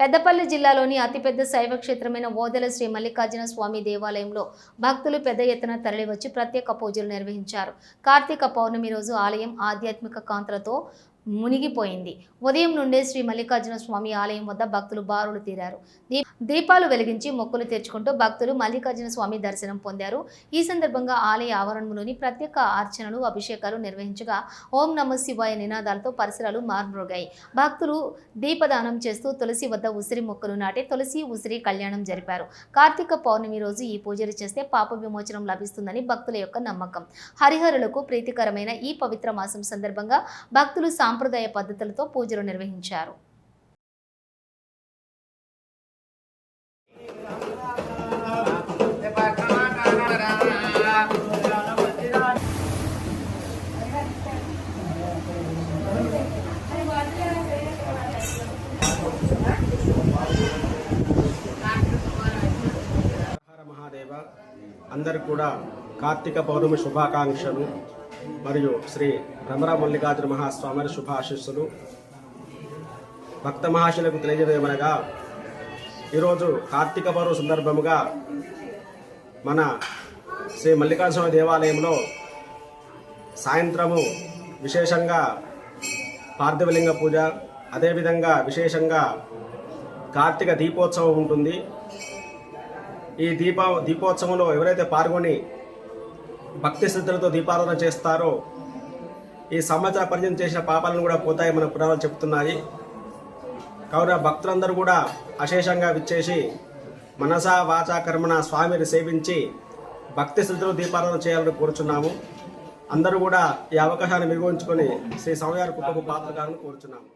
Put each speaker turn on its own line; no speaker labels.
పెద్దపల్లి జిల్లాలోని అతిపెద్ద శైవ క్షేత్రమైన ఓదెల శ్రీ మల్లికార్జున స్వామి దేవాలయంలో భక్తులు పెద్ద ఎత్తున తరలివచ్చి ప్రత్యేక పూజలు నిర్వహించారు. కార్తీక పౌర్ణమి రోజు ఆలయం ఆధ్యాత్మిక కాంతులతో మునిగిపోయింది. ఉదయం నుండే శ్రీ మల్లికార్జున స్వామి ఆలయం వద్ద భక్తులు బారులు తీరారు. దీ- దీపాలు వెలిగించి మొక్కులు తెచ్చుకుంటూ భక్తులు మల్లికార్జున స్వామి దర్శనం పొందారు. ఈ సందర్భంగా ఆలయ ఆవరణలోని ప్రత్యేక అర్చనలు అభిషేకాలు నిర్వహించగా ఓం నమ శివాయ నినాదాలతో పరిసరాలు మార్మోగాయి. భక్తులు దీపదానం చేస్తూ తులసి వద్ద ఉసిరి మొక్కలు నాటి తులసి ఉసిరి కళ్యాణం జరిపారు. కార్తీక పౌర్ణమి రోజు ఈ పూజలు చేస్తే పాప విమోచనం లభిస్తుందని భక్తుల యొక్క నమ్మకం. హరిహరులకు ప్రీతికరమైన ఈ పవిత్ర మాసం సందర్భంగా భక్తులు సాంప్రదాయ పద్ధతులతో పూజలు నిర్వహించారు.
అందరు కూడా కార్తీక పౌర్ణమి శుభాకాంక్షలు మరియు శ్రీ భ్రమర మల్లికార్జున మహాస్వామి శుభాశిస్సులు. భక్త మహాశులకు తెలియజేయమనగా ఈరోజు కార్తీక పౌర్వ సందర్భముగా మన శ్రీ మల్లికార్జున దేవాలయంలో సాయంత్రము విశేషంగా పార్థివలింగ పూజ అదేవిధంగా విశేషంగా కార్తీక దీపోత్సవం ఉంటుంది. ఈ దీప దీపోత్సవంలో ఎవరైతే పాల్గొని భక్తి శ్రద్ధలతో దీపారాధన చేస్తారో ఈ సంవత్సర పరిచయం చేసిన పాపాలను కూడా పోతాయి మన పురాణాలు చెప్తున్నాయి. కావున భక్తులందరూ కూడా అశేషంగా విచ్చేసి మనసా వాచా కర్మణ స్వామిని సేవించి భక్తి శ్రద్ధలు దీపారాధన చేయాలని కోరుచున్నాము. అందరూ కూడా ఈ అవకాశాన్ని మిగుంచుకొని శ్రీ స్వామివారి కృపకు పాత్రగారని కోరుచున్నాము.